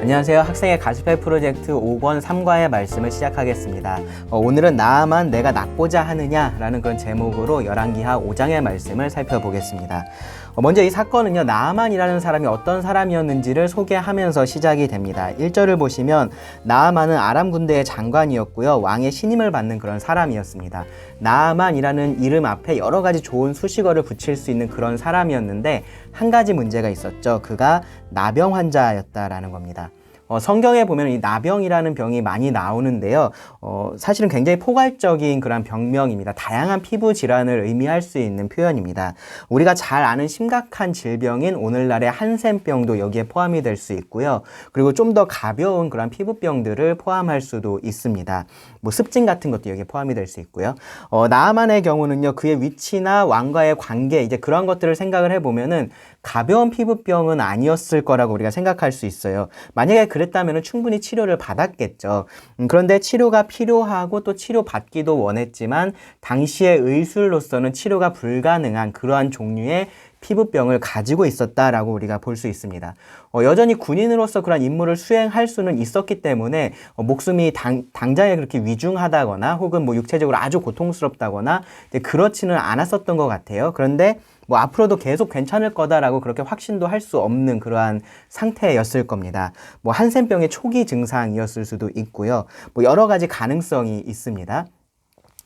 안녕하세요. 학생의 가스펠 프로젝트 5권 3과의 말씀을 시작하겠습니다. 어, 오늘은 나만 내가 낫고자 하느냐라는 그런 제목으로 열왕기하 5장의 말씀을 살펴보겠습니다. 어, 먼저 이 사건은요, 나만이라는 사람이 어떤 사람이었는지를 소개하면서 시작이 됩니다. 1절을 보시면 나만은 아람 군대의 장관이었고요, 왕의 신임을 받는 그런 사람이었습니다. 나만이라는 이름 앞에 여러 가지 좋은 수식어를 붙일 수 있는 그런 사람이었는데 한 가지 문제가 있었죠. 그가 나병 환자였다라는 겁니다. 어, 성경에 보면 이 나병이라는 병이 많이 나오는데요. 어, 사실은 굉장히 포괄적인 그런 병명입니다. 다양한 피부 질환을 의미할 수 있는 표현입니다. 우리가 잘 아는 심각한 질병인 오늘날의 한센병도 여기에 포함이 될 수 있고요. 그리고 좀 더 가벼운 그런 피부병들을 포함할 수도 있습니다. 뭐 습진 같은 것도 여기에 포함이 될 수 있고요. 어, 나만의 경우는요, 그의 위치나 왕과의 관계, 이제 그런 것들을 생각을 해보면은 가벼운 피부병은 아니었을 거라고 우리가 생각할 수 있어요. 만약에 그랬다면 충분히 치료를 받았겠죠. 음, 그런데 치료가 필요하고 또 치료받기도 원했지만 당시의 의술로서는 치료가 불가능한 그러한 종류의 피부병을 가지고 있었다라고 우리가 볼 수 있습니다. 어, 여전히 군인으로서 그런 임무를 수행할 수는 있었기 때문에 어, 목숨이 당, 당장에 그렇게 위중하다거나 혹은 뭐 육체적으로 아주 고통스럽다거나 그렇지는 않았었던 것 같아요. 그런데 뭐 앞으로도 계속 괜찮을 거다라고 그렇게 확신도 할 수 없는 그러한 상태였을 겁니다. 뭐 한센병의 초기 증상이었을 수도 있고요. 뭐 여러 가지 가능성이 있습니다.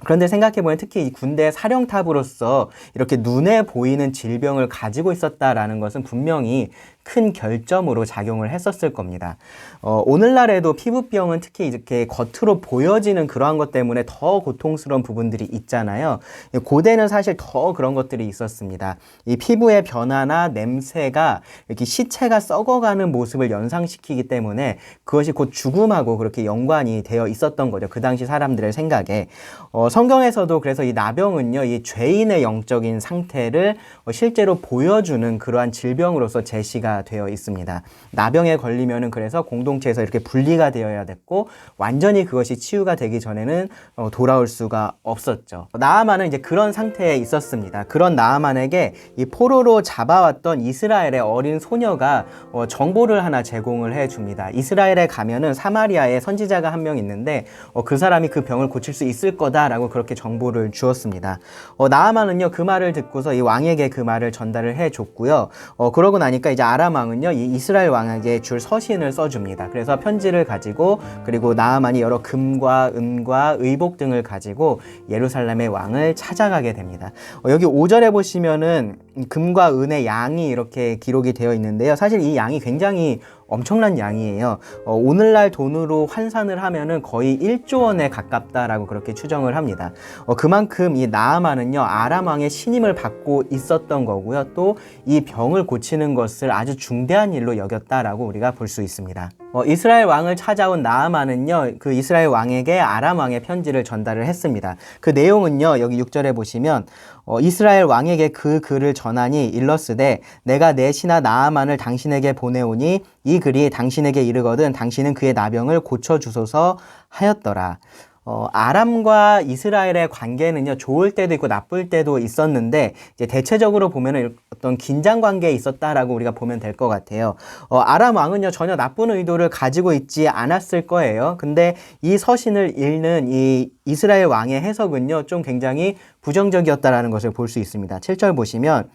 그런데 생각해보면 특히 이 군대 사령탑으로서 이렇게 눈에 보이는 질병을 가지고 있었다라는 것은 분명히 큰 결점으로 작용을 했었을 겁니다. 어, 오늘날에도 피부병은 특히 이렇게 겉으로 보여지는 그러한 것 때문에 더 고통스러운 부분들이 있잖아요. 고대는 사실 더 그런 것들이 있었습니다. 이 피부의 변화나 냄새가 이렇게 시체가 썩어가는 모습을 연상시키기 때문에 그것이 곧 죽음하고 그렇게 연관이 되어 있었던 거죠. 그 당시 사람들의 생각에. 어, 성경에서도 그래서 이 나병은요, 이 죄인의 영적인 상태를 실제로 보여주는 그러한 질병으로서 제시가 되어 있습니다. 나병에 걸리면은 그래서 공동체에서 이렇게 분리가 되어야 됐고 완전히 그것이 치유가 되기 전에는 어, 돌아올 수가 없었죠. 나아만은 이제 그런 상태에 있었습니다. 그런 나아만에게 이 포로로 잡아왔던 이스라엘의 어린 소녀가 어, 정보를 하나 제공을 해 줍니다. 이스라엘에 가면은 사마리아에 선지자가 한 명 있는데 어, 그 사람이 그 병을 고칠 수 있을 거다라고 그렇게 정보를 주었습니다. 어, 나아만은요 그 말을 듣고서 이 왕에게 그 말을 전달을 해 줬고요. 어, 그러고 나니까 이제 아람 왕은요 이 이스라엘 왕에게 줄 서신을 써줍니다. 그래서 편지를 가지고 그리고 나아만이 여러 금과 은과 의복 등을 가지고 예루살렘의 왕을 찾아가게 됩니다. 어, 여기 5절에 보시면은 금과 은의 양이 이렇게 기록이 되어 있는데요. 사실 이 양이 굉장히 엄청난 양이에요. 어, 오늘날 돈으로 환산을 하면은 거의 1조 원에 가깝다라고 그렇게 추정을 합니다. 어, 그만큼 이 나아만은요 아람 왕의 신임을 받고 있었던 거고요. 또 이 병을 고치는 것을 아주 중대한 일로 여겼다라고 우리가 볼 수 있습니다. 어, 이스라엘 왕을 찾아온 나아만은요 그 이스라엘 왕에게 아람 왕의 편지를 전달을 했습니다. 그 내용은요 여기 6절에 보시면 어, 이스라엘 왕에게 그 글을 전하니 일러스되 내가 내 신하 나아만을 당신에게 보내오니 이 글이 당신에게 이르거든 당신은 그의 나병을 고쳐 주소서 하였더라. 어, 아람과 이스라엘의 관계는요, 좋을 때도 있고 나쁠 때도 있었는데, 이제 대체적으로 보면은 어떤 긴장 관계에 있었다라고 우리가 보면 될 것 같아요. 어, 아람 왕은요, 전혀 나쁜 의도를 가지고 있지 않았을 거예요. 근데 이 서신을 읽는 이 이스라엘 왕의 해석은요, 좀 굉장히 부정적이었다라는 것을 볼 수 있습니다. 7절 보시면,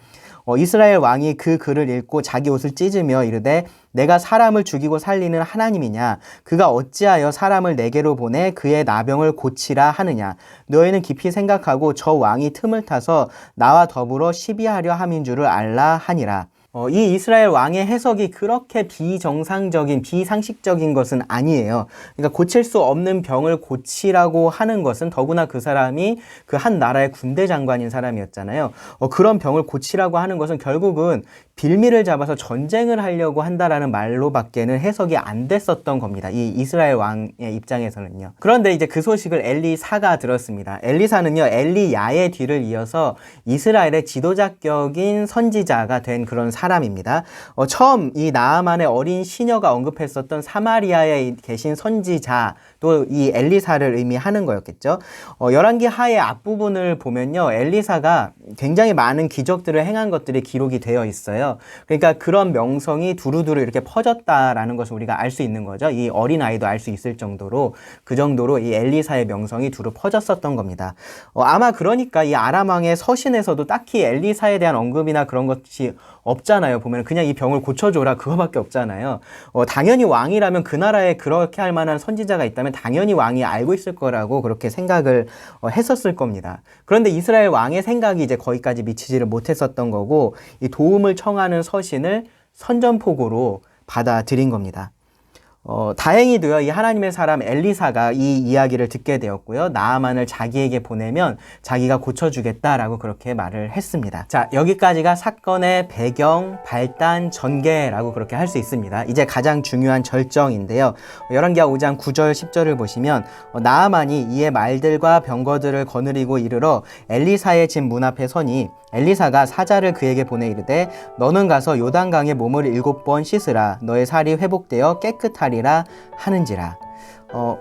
어, 이스라엘 왕이 그 글을 읽고 자기 옷을 찢으며 이르되 내가 사람을 죽이고 살리는 하나님이냐? 그가 어찌하여 사람을 내게로 보내 그의 나병을 고치라 하느냐? 너희는 깊이 생각하고 저 왕이 틈을 타서 나와 더불어 시비하려 함인 줄을 알라 하니라 어, 이 이스라엘 왕의 해석이 그렇게 비정상적인, 비상식적인 것은 아니에요. 그러니까 고칠 수 없는 병을 고치라고 하는 것은 더구나 그 사람이 그 한 나라의 군대 장관인 사람이었잖아요. 어, 그런 병을 고치라고 하는 것은 결국은 빌미를 잡아서 전쟁을 하려고 한다라는 말로밖에는 해석이 안 됐었던 겁니다. 이 이스라엘 왕의 입장에서는요. 그런데 이제 그 소식을 엘리사가 들었습니다. 엘리사는요, 엘리야의 뒤를 이어서 이스라엘의 지도자격인 선지자가 된 그런 사람입니다. 어, 처음 이 나아만의 어린 시녀가 언급했었던 사마리아에 계신 선지자 또 이 엘리사를 의미하는 거였겠죠. 어, 열왕기 하의 앞부분을 보면요, 엘리사가 굉장히 많은 기적들을 행한 것들이 기록이 되어 있어요. 거예요. 그러니까 그런 명성이 두루두루 이렇게 퍼졌다라는 것을 우리가 알 수 있는 거죠. 이 어린 아이도 알 수 있을 정도로 그 정도로 이 엘리사의 명성이 두루 퍼졌었던 겁니다. 어, 아마 그러니까 이 아람 왕의 서신에서도 딱히 엘리사에 대한 언급이나 그런 것이 없잖아요. 보면 그냥 이 병을 고쳐줘라 그거밖에 없잖아요. 어, 당연히 왕이라면 그 나라에 그렇게 할 만한 선지자가 있다면 당연히 왕이 알고 있을 거라고 그렇게 생각을 어, 했었을 겁니다. 그런데 이스라엘 왕의 생각이 이제 거기까지 미치지를 못했었던 거고 이 도움을 청하 는 서신을 선전포고로 받아들인 겁니다. 어, 다행히도요, 이 하나님의 사람 엘리사가 이 이야기를 듣게 되었고요. 나아만을 자기에게 보내면 자기가 고쳐주겠다라고 그렇게 말을 했습니다. 자, 여기까지가 사건의 배경, 발단, 전개라고 그렇게 할 수 있습니다. 이제 가장 중요한 절정인데요. 열왕기하 5장 9절, 10절을 보시면 어, 나아만이 이에 말들과 병거들을 거느리고 이르러 엘리사의 집 문 앞에 서니 엘리사가 사자를 그에게 보내 이르되 너는 가서 요단강에 몸을 일곱 번 씻으라 너의 살이 회복되어 깨끗하리 라 하는지라. 어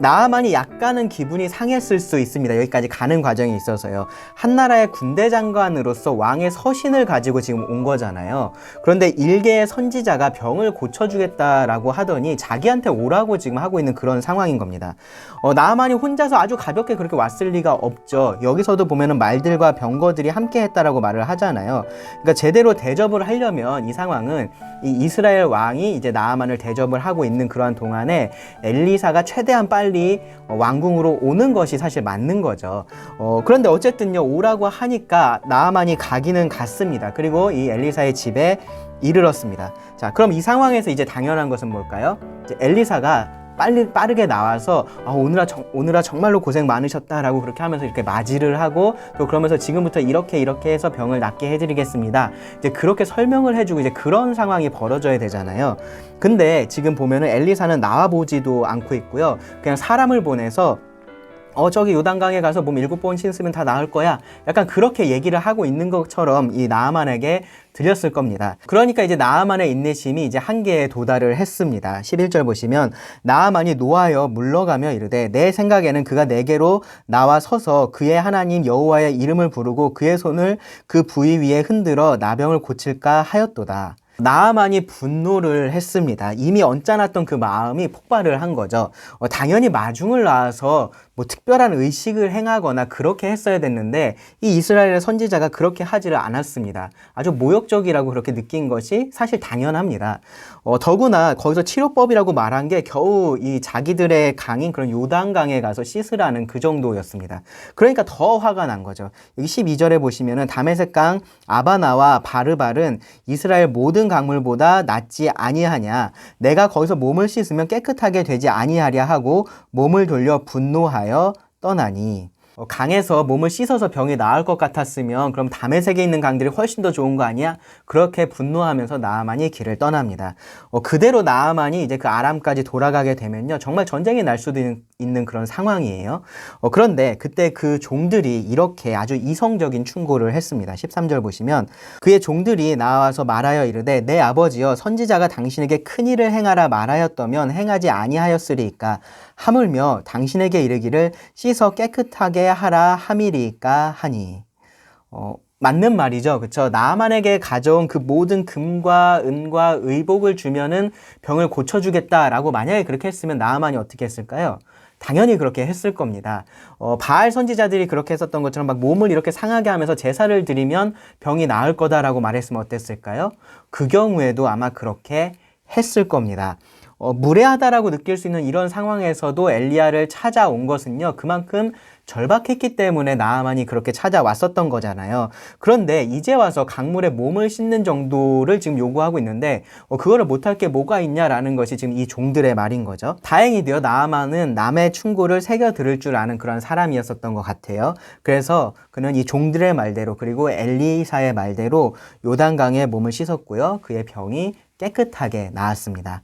나아만이 약간은 기분이 상했을 수 있습니다. 여기까지 가는 과정에 있어서요. 한나라의 군대 장관으로서 왕의 서신을 가지고 지금 온 거잖아요. 그런데 일개의 선지자가 병을 고쳐주겠다라고 하더니 자기한테 오라고 지금 하고 있는 그런 상황인 겁니다. 어, 나아만이 혼자서 아주 가볍게 그렇게 왔을 리가 없죠. 여기서도 보면은 말들과 병거들이 함께 했다라고 말을 하잖아요. 그러니까 제대로 대접을 하려면 이 상황은 이 이스라엘 왕이 이제 나아만을 대접을 하고 있는 그러한 동안에 엘리사가 최대한 빨리 어, 왕궁으로 오는 것이 사실 맞는 거죠. 어, 그런데 어쨌든요 오라고 하니까 나아만이 가기는 갔습니다. 그리고 이 엘리사의 집에 이르렀습니다. 자, 그럼 이 상황에서 이제 당연한 것은 뭘까요? 엘리사가 빨리 빠르게 나와서 아, 오늘아 정, 오늘아 정말로 고생 많으셨다라고 그렇게 하면서 이렇게 맞이를 하고 또 그러면서 지금부터 이렇게 이렇게 해서 병을 낫게 해드리겠습니다. 이제 그렇게 설명을 해주고 이제 그런 상황이 벌어져야 되잖아요. 근데 지금 보면은 엘리사는 나와 보지도 않고 있고요. 그냥 사람을 보내서 어 저기 요단강에 가서 몸 일곱 번 씻으면 다 나을 거야. 약간 그렇게 얘기를 하고 있는 것처럼 이 나아만에게 들렸을 겁니다. 그러니까 이제 나아만의 인내심이 이제 한계에 도달을 했습니다. 11절 보시면 나아만이 노하여 물러가며 이르되 내 생각에는 그가 내게로 나와 서서 그의 하나님 여호와의 이름을 부르고 그의 손을 그 부위 위에 흔들어 나병을 고칠까 하였도다. 나아만이 분노를 했습니다. 이미 언짢았던 그 마음이 폭발을 한 거죠. 어, 당연히 마중을 나와서 뭐 특별한 의식을 행하거나 그렇게 했어야 됐는데 이 이스라엘의 선지자가 그렇게 하지를 않았습니다. 아주 모욕적이라고 그렇게 느낀 것이 사실 당연합니다. 어, 더구나 거기서 치료법이라고 말한 게 겨우 이 자기들의 강인 그런 요단강에 가서 씻으라는 그 정도였습니다. 그러니까 더 화가 난 거죠. 여기 12절에 보시면은 다메섹 강 아바나와 바르발은 이스라엘 모든 강물보다 낫지 아니하냐 내가 거기서 몸을 씻으면 깨끗하게 되지 아니하랴 하고 몸을 돌려 분노하 여 떠나니 어, 강에서 몸을 씻어서 병이 나을 것 같았으면 그럼 담에색에 있는 강들이 훨씬 더 좋은 거 아니야? 그렇게 분노하면서 나아만이 길을 떠납니다. 어, 그대로 나아만이 이제 그 아람까지 돌아가게 되면요. 정말 전쟁이 날 수도 있는, 그런 상황이에요. 어, 그런데 그때 그 종들이 이렇게 아주 이성적인 충고를 했습니다. 13절 보시면 그의 종들이 나와서 말하여 이르되 내 아버지여 선지자가 당신에게 큰 일을 행하라 말하였다면 행하지 아니하였으리이까 하물며 당신에게 이르기를 씻어 깨끗하게 하라 함이리까 하니 어, 맞는 말이죠. 그쵸? 나만에게 가져온 그 모든 금과 은과 의복을 주면은 병을 고쳐 주겠다라고 만약에 그렇게 했으면 나만이 어떻게 했을까요? 당연히 그렇게 했을 겁니다. 어, 바알 선지자들이 그렇게 했었던 것처럼 막 몸을 이렇게 상하게 하면서 제사를 드리면 병이 나을 거다라고 말했으면 어땠을까요? 그 경우에도 아마 그렇게 했을 겁니다. 어, 무례하다라고 느낄 수 있는 이런 상황에서도 엘리야를 찾아온 것은요, 그만큼 절박했기 때문에 나아만이 그렇게 찾아왔었던 거잖아요. 그런데 이제 와서 강물에 몸을 씻는 정도를 지금 요구하고 있는데, 어, 그거를 못할 게 뭐가 있냐라는 것이 지금 이 종들의 말인 거죠. 다행히도요, 나아만은 남의 충고를 새겨 들을 줄 아는 그런 사람이었었던 것 같아요. 그래서 그는 이 종들의 말대로, 그리고 엘리사의 말대로 요단강에 몸을 씻었고요. 그의 병이 깨끗하게 나았습니다.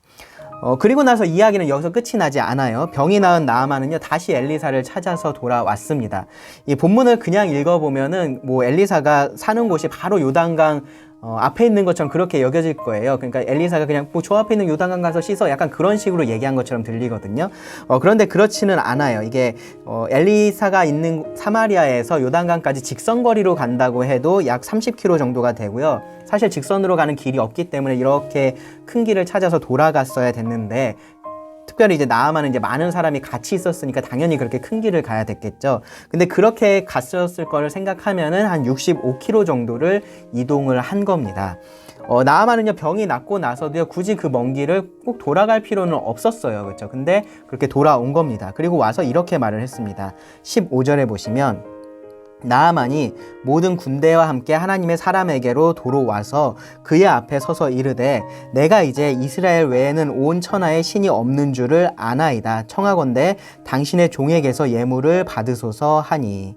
어, 그리고 나서 이야기는 여기서 끝이 나지 않아요. 병이 나은 나아만은요, 다시 엘리사를 찾아서 돌아왔습니다. 이 본문을 그냥 읽어보면은, 뭐, 엘리사가 사는 곳이 바로 요단강 어, 앞에 있는 것처럼 그렇게 여겨질 거예요. 그러니까 엘리사가 그냥 뭐 저 앞에 있는 요단강 가서 씻어 약간 그런 식으로 얘기한 것처럼 들리거든요. 어, 그런데 그렇지는 않아요. 이게 어, 엘리사가 있는 사마리아에서 요단강까지 직선거리로 간다고 해도 약 30km 정도가 되고요. 사실 직선으로 가는 길이 없기 때문에 이렇게 큰 길을 찾아서 돌아갔어야 됐는데 특별히 이제 나아만은 이제 많은 사람이 같이 있었으니까 당연히 그렇게 큰 길을 가야 됐겠죠. 근데 그렇게 갔었을 거를 생각하면은 한 65km 정도를 이동을 한 겁니다. 어, 나아만은요 병이 낫고 나서도요 굳이 그 먼 길을 꼭 돌아갈 필요는 없었어요, 그렇죠? 근데 그렇게 돌아온 겁니다. 그리고 와서 이렇게 말을 했습니다. 15절에 보시면 나아만이 모든 군대와 함께 하나님의 사람에게로 도로 와서 그의 앞에 서서 이르되 내가 이제 이스라엘 외에는 온 천하에 신이 없는 줄을 아나이다. 청하건대 당신의 종에게서 예물을 받으소서 하니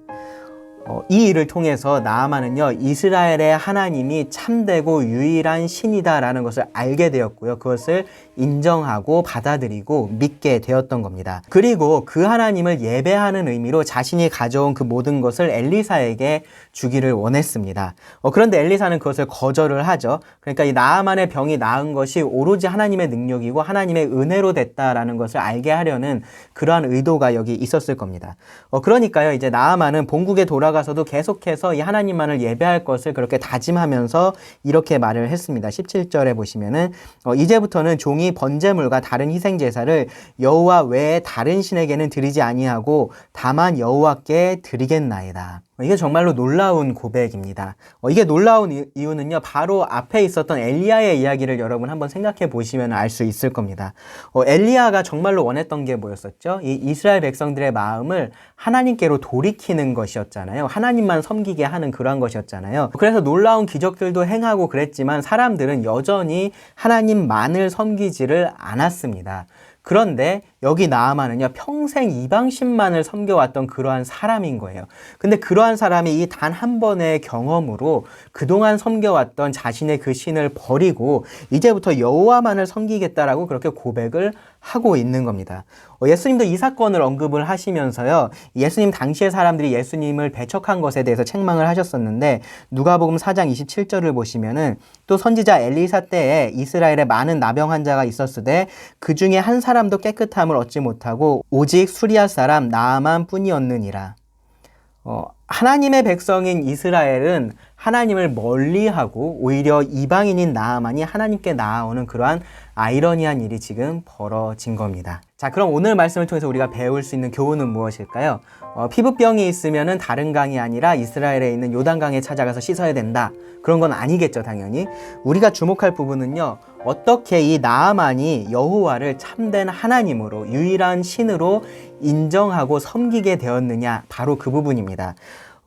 어, 이 일을 통해서 나아만은요 이스라엘의 하나님이 참되고 유일한 신이다라는 것을 알게 되었고요. 그것을 인정하고 받아들이고 믿게 되었던 겁니다. 그리고 그 하나님을 예배하는 의미로 자신이 가져온 그 모든 것을 엘리사에게 주기를 원했습니다. 어, 그런데 엘리사는 그것을 거절을 하죠. 그러니까 이 나아만의 병이 나은 것이 오로지 하나님의 능력이고 하나님의 은혜로 됐다라는 것을 알게 하려는 그러한 의도가 여기 있었을 겁니다. 어, 그러니까요 이제 나아만은 본국에 돌아가 돌아가서도 계속해서 이 하나님만을 예배할 것을 그렇게 다짐하면서 이렇게 말을 했습니다. 17절에 보시면은 어, 이제부터는 종이 번제물과 다른 희생 제사를 여호와 외에 다른 신에게는 드리지 아니하고 다만 여호와께 드리겠나이다. 이게 정말로 놀라운 고백입니다. 어, 이게 놀라운 이유는요, 바로 앞에 있었던 엘리야의 이야기를 여러분 한번 생각해 보시면 알 수 있을 겁니다. 어, 엘리야가 정말로 원했던 게 뭐였었죠? 이 이스라엘 백성들의 마음을 하나님께로 돌이키는 것이었잖아요. 하나님만 섬기게 하는 그러한 것이었잖아요. 그래서 놀라운 기적들도 행하고 그랬지만 사람들은 여전히 하나님만을 섬기지를 않았습니다. 그런데 여기 나아만은요 평생 이방신만을 섬겨왔던 그러한 사람인 거예요. 근데 그러한 사람이 이 단 한 번의 경험으로 그동안 섬겨왔던 자신의 그 신을 버리고 이제부터 여호와만을 섬기겠다라고 그렇게 고백을 하고 있는 겁니다. 어, 예수님도 이 사건을 언급을 하시면서요. 예수님 당시의 사람들이 예수님을 배척한 것에 대해서 책망을 하셨었는데 누가복음 4장 27절을 보시면은 또 선지자 엘리사 때에 이스라엘에 많은 나병 환자가 있었으되 그 중에 한 사람도 깨끗함 을 얻지 못하고 오직 수리아 사람 나아만 뿐이었느니라. 어, 하나님의 백성인 이스라엘은 하나님을 멀리하고 오히려 이방인인 나아만이 하나님께 나아오는 그러한 아이러니한 일이 지금 벌어진 겁니다. 자, 그럼 오늘 말씀을 통해서 우리가 배울 수 있는 교훈은 무엇일까요? 어, 피부병이 있으면 다른 강이 아니라 이스라엘에 있는 요단강에 찾아가서 씻어야 된다. 그런 건 아니겠죠, 당연히. 우리가 주목할 부분은요. 어떻게 이 나아만이 여호와를 참된 하나님으로 유일한 신으로 인정하고 섬기게 되었느냐 바로 그 부분입니다.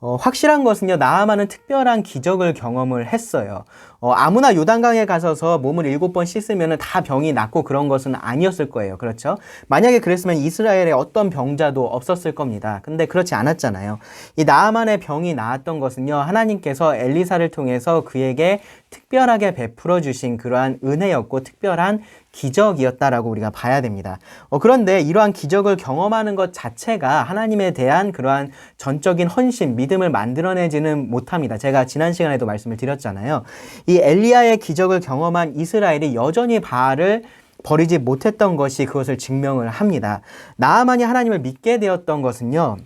어, 확실한 것은요, 나아만은 특별한 기적을 경험을 했어요. 어, 아무나 요단강에 가서서 몸을 일곱 번 씻으면 다 병이 낫고 그런 것은 아니었을 거예요. 그렇죠? 만약에 그랬으면 이스라엘에 어떤 병자도 없었을 겁니다. 근데 그렇지 않았잖아요. 이 나아만의 병이 나았던 것은요, 하나님께서 엘리사를 통해서 그에게 특별하게 베풀어 주신 그러한 은혜였고 특별한 기적이었다라고 우리가 봐야 됩니다. 어, 그런데 이러한 기적을 경험하는 것 자체가 하나님에 대한 그러한 전적인 헌신, 믿음을 만들어내지는 못합니다. 제가 지난 시간에도 말씀을 드렸잖아요. 이 엘리야의 기적을 경험한 이스라엘이 여전히 바알을 버리지 못했던 것이 그것을 증명을 합니다. 나아만이 하나님을 믿게 되었던 것은요.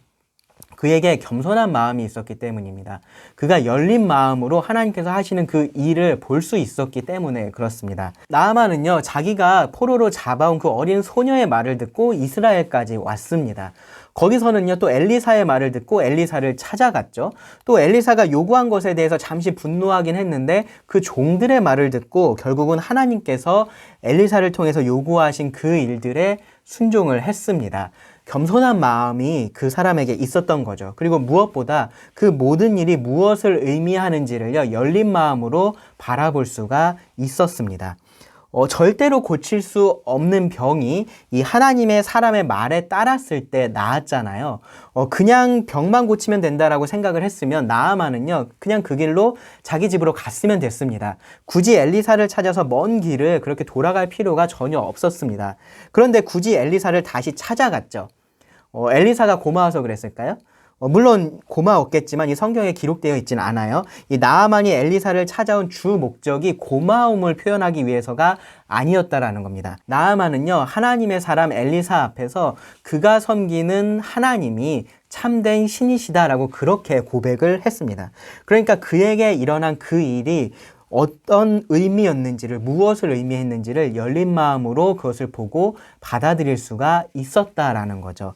그에게 겸손한 마음이 있었기 때문입니다. 그가 열린 마음으로 하나님께서 하시는 그 일을 볼 수 있었기 때문에 그렇습니다. 나아만은요, 자기가 포로로 잡아온 그 어린 소녀의 말을 듣고 이스라엘까지 왔습니다. 거기서는요, 또 엘리사의 말을 듣고 엘리사를 찾아갔죠. 또 엘리사가 요구한 것에 대해서 잠시 분노하긴 했는데 그 종들의 말을 듣고 결국은 하나님께서 엘리사를 통해서 요구하신 그 일들에 순종을 했습니다. 겸손한 마음이 그 사람에게 있었던 거죠. 그리고 무엇보다 그 모든 일이 무엇을 의미하는지를요, 열린 마음으로 바라볼 수가 있었습니다. 어, 절대로 고칠 수 없는 병이 이 하나님의 사람의 말에 따랐을 때 나았잖아요. 어, 그냥 병만 고치면 된다라고 생각을 했으면 나아만은요, 그냥 그 길로 자기 집으로 갔으면 됐습니다. 굳이 엘리사를 찾아서 먼 길을 그렇게 돌아갈 필요가 전혀 없었습니다. 그런데 굳이 엘리사를 다시 찾아갔죠. 어, 엘리사가 고마워서 그랬을까요? 어, 물론 고마웠겠지만 이 성경에 기록되어 있진 않아요. 이 나아만이 엘리사를 찾아온 주 목적이 고마움을 표현하기 위해서가 아니었다라는 겁니다. 나아만은요 하나님의 사람 엘리사 앞에서 그가 섬기는 하나님이 참된 신이시다라고 그렇게 고백을 했습니다. 그러니까 그에게 일어난 그 일이 어떤 의미였는지를 무엇을 의미했는지를 열린 마음으로 그것을 보고 받아들일 수가 있었다라는 거죠.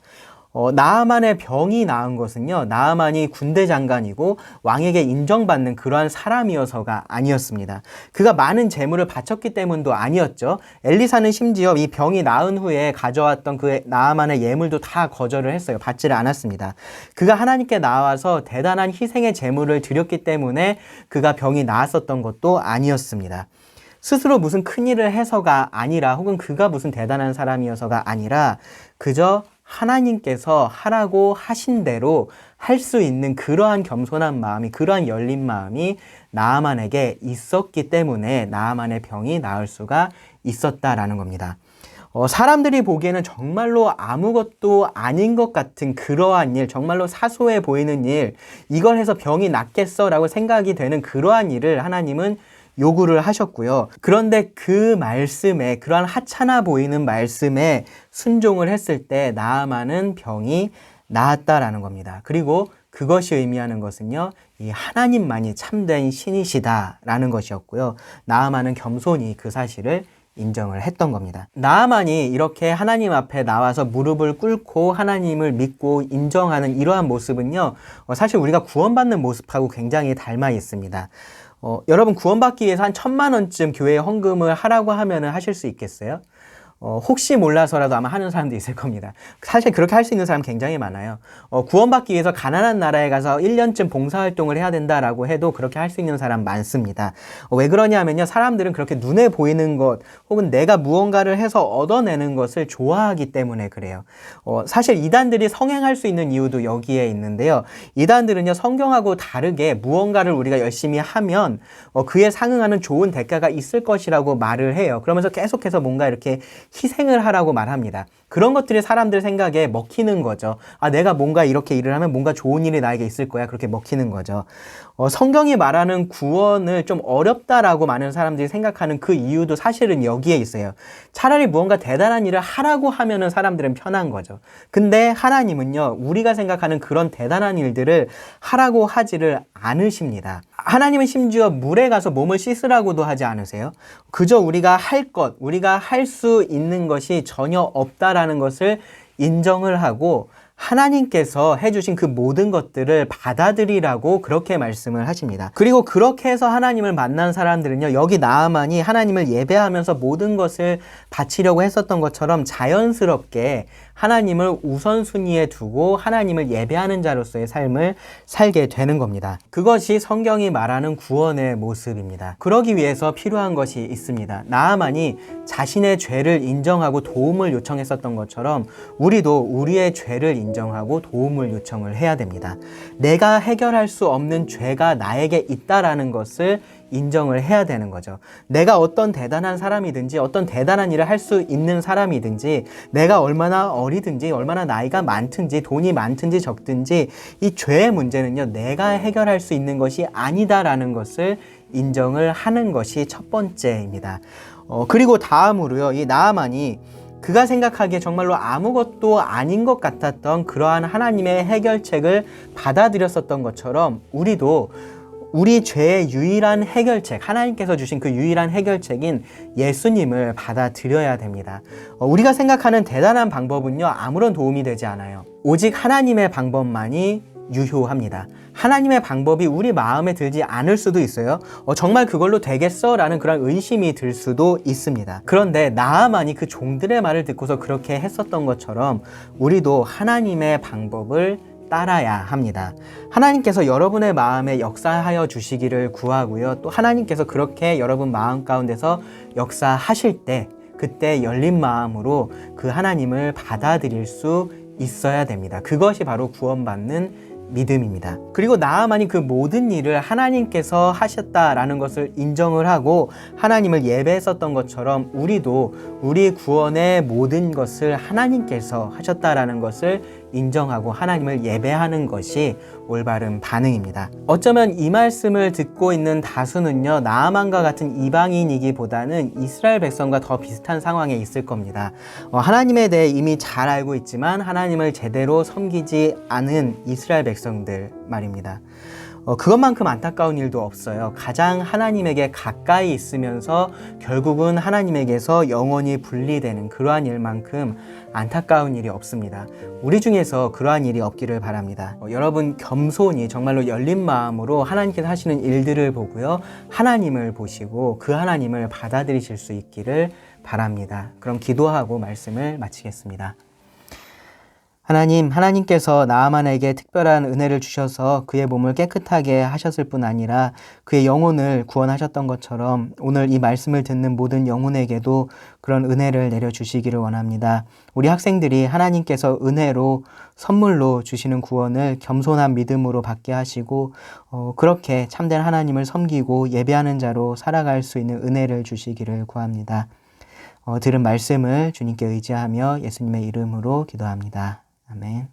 어, 나아만의 병이 나은 것은요, 나아만이 군대 장관이고 왕에게 인정받는 그러한 사람이어서가 아니었습니다. 그가 많은 재물을 바쳤기 때문도 아니었죠. 엘리사는 심지어 이 병이 나은 후에 가져왔던 그 나아만의 예물도 다 거절을 했어요. 받지를 않았습니다. 그가 하나님께 나와서 대단한 희생의 재물을 드렸기 때문에 그가 병이 나았었던 것도 아니었습니다. 스스로 무슨 큰 일을 해서가 아니라 혹은 그가 무슨 대단한 사람이어서가 아니라 그저 하나님께서 하라고 하신 대로 할 수 있는 그러한 겸손한 마음이, 그러한 열린 마음이 나아만에게 있었기 때문에 나아만의 병이 나을 수가 있었다라는 겁니다. 어, 사람들이 보기에는 정말로 아무것도 아닌 것 같은 그러한 일, 정말로 사소해 보이는 일, 이걸 해서 병이 낫겠어라고 생각이 되는 그러한 일을 하나님은 요구를 하셨고요. 그런데 그 말씀에 그러한 하찮아 보이는 말씀에 순종을 했을 때 나아만은 병이 나았다라는 겁니다. 그리고 그것이 의미하는 것은요, 이 하나님만이 참된 신이시다라는 것이었고요. 나아만은 겸손히 그 사실을 인정을 했던 겁니다. 나아만이 이렇게 하나님 앞에 나와서 무릎을 꿇고 하나님을 믿고 인정하는 이러한 모습은요, 어, 사실 우리가 구원받는 모습하고 굉장히 닮아 있습니다. 어, 여러분 구원받기 위해서 한 천만 원쯤 교회에 헌금을 하라고 하면 하실 수 있겠어요? 어, 혹시 몰라서라도 아마 하는 사람도 있을 겁니다. 사실 그렇게 할 수 있는 사람 굉장히 많아요. 어, 구원받기 위해서 가난한 나라에 가서 1년쯤 봉사활동을 해야 된다라고 해도 그렇게 할 수 있는 사람 많습니다. 어, 왜 그러냐면요. 사람들은 그렇게 눈에 보이는 것 혹은 내가 무언가를 해서 얻어내는 것을 좋아하기 때문에 그래요. 어, 사실 이단들이 성행할 수 있는 이유도 여기에 있는데요. 이단들은요. 성경하고 다르게 무언가를 우리가 열심히 하면 어, 그에 상응하는 좋은 대가가 있을 것이라고 말을 해요. 그러면서 계속해서 뭔가 이렇게 희생을 하라고 말합니다. 그런 것들이 사람들 생각에 먹히는 거죠. 아, 내가 뭔가 이렇게 일을 하면 뭔가 좋은 일이 나에게 있을 거야. 그렇게 먹히는 거죠. 어, 성경이 말하는 구원을 좀 어렵다라고 많은 사람들이 생각하는 그 이유도 사실은 여기에 있어요. 차라리 무언가 대단한 일을 하라고 하면은 사람들은 편한 거죠. 근데 하나님은요, 우리가 생각하는 그런 대단한 일들을 하라고 하지를 않으십니다. 하나님은 심지어 물에 가서 몸을 씻으라고도 하지 않으세요. 그저 우리가 할 것, 우리가 할 수 있는 것이 전혀 없다라는 것을 인정을 하고 하나님께서 해주신 그 모든 것들을 받아들이라고 그렇게 말씀을 하십니다. 그리고 그렇게 해서 하나님을 만난 사람들은요, 여기 나아만이 하나님을 예배하면서 모든 것을 바치려고 했었던 것처럼 자연스럽게 하나님을 우선순위에 두고 하나님을 예배하는 자로서의 삶을 살게 되는 겁니다. 그것이 성경이 말하는 구원의 모습입니다. 그러기 위해서 필요한 것이 있습니다. 나아만이 자신의 죄를 인정하고 도움을 요청했었던 것처럼 우리도 우리의 죄를 인정하고 도움을 요청을 해야 됩니다. 내가 해결할 수 없는 죄가 나에게 있다라는 것을 인정을 해야 되는 거죠. 내가 어떤 대단한 사람이든지 어떤 대단한 일을 할 수 있는 사람이든지 내가 얼마나 어리든지 얼마나 나이가 많든지 돈이 많든지 적든지 이 죄의 문제는요. 내가 해결할 수 있는 것이 아니다라는 것을 인정을 하는 것이 첫 번째입니다. 어, 그리고 다음으로요. 이 나아만이 그가 생각하기에 정말로 아무것도 아닌 것 같았던 그러한 하나님의 해결책을 받아들였었던 것처럼 우리도 우리 죄의 유일한 해결책, 하나님께서 주신 그 유일한 해결책인 예수님을 받아들여야 됩니다. 어, 우리가 생각하는 대단한 방법은요, 아무런 도움이 되지 않아요. 오직 하나님의 방법만이 유효합니다. 하나님의 방법이 우리 마음에 들지 않을 수도 있어요. 어, 정말 그걸로 되겠어? 라는 그런 의심이 들 수도 있습니다. 그런데 나아만이 그 종들의 말을 듣고서 그렇게 했었던 것처럼 우리도 하나님의 방법을 따라야 합니다. 하나님께서 여러분의 마음에 역사하여 주시기를 구하고요. 또 하나님께서 그렇게 여러분 마음 가운데서 역사하실 때 그때 열린 마음으로 그 하나님을 받아들일 수 있어야 됩니다. 그것이 바로 구원받는 믿음입니다. 그리고 나아만이 그 모든 일을 하나님께서 하셨다라는 것을 인정을 하고 하나님을 예배했었던 것처럼 우리도 우리 구원의 모든 것을 하나님께서 하셨다라는 것을 인정하고 하나님을 예배하는 것이 올바른 반응입니다. 어쩌면 이 말씀을 듣고 있는 다수는요, 나아만과 같은 이방인이기보다는 이스라엘 백성과 더 비슷한 상황에 있을 겁니다. 어, 하나님에 대해 이미 잘 알고 있지만 하나님을 제대로 섬기지 않은 이스라엘 백성들 말입니다. 어, 그것만큼 안타까운 일도 없어요. 가장 하나님에게 가까이 있으면서 결국은 하나님에게서 영원히 분리되는 그러한 일만큼 안타까운 일이 없습니다. 우리 중에서 그러한 일이 없기를 바랍니다. 어, 여러분 겸손히 정말로 열린 마음으로 하나님께서 하시는 일들을 보고요. 하나님을 보시고 그 하나님을 받아들이실 수 있기를 바랍니다. 그럼 기도하고 말씀을 마치겠습니다. 하나님, 하나님께서 나아만에게 특별한 은혜를 주셔서 그의 몸을 깨끗하게 하셨을 뿐 아니라 그의 영혼을 구원하셨던 것처럼 오늘 이 말씀을 듣는 모든 영혼에게도 그런 은혜를 내려주시기를 원합니다. 우리 학생들이 하나님께서 은혜로 선물로 주시는 구원을 겸손한 믿음으로 받게 하시고 어, 그렇게 참된 하나님을 섬기고 예배하는 자로 살아갈 수 있는 은혜를 주시기를 구합니다. 어, 들은 말씀을 주님께 의지하며 예수님의 이름으로 기도합니다. 아멘.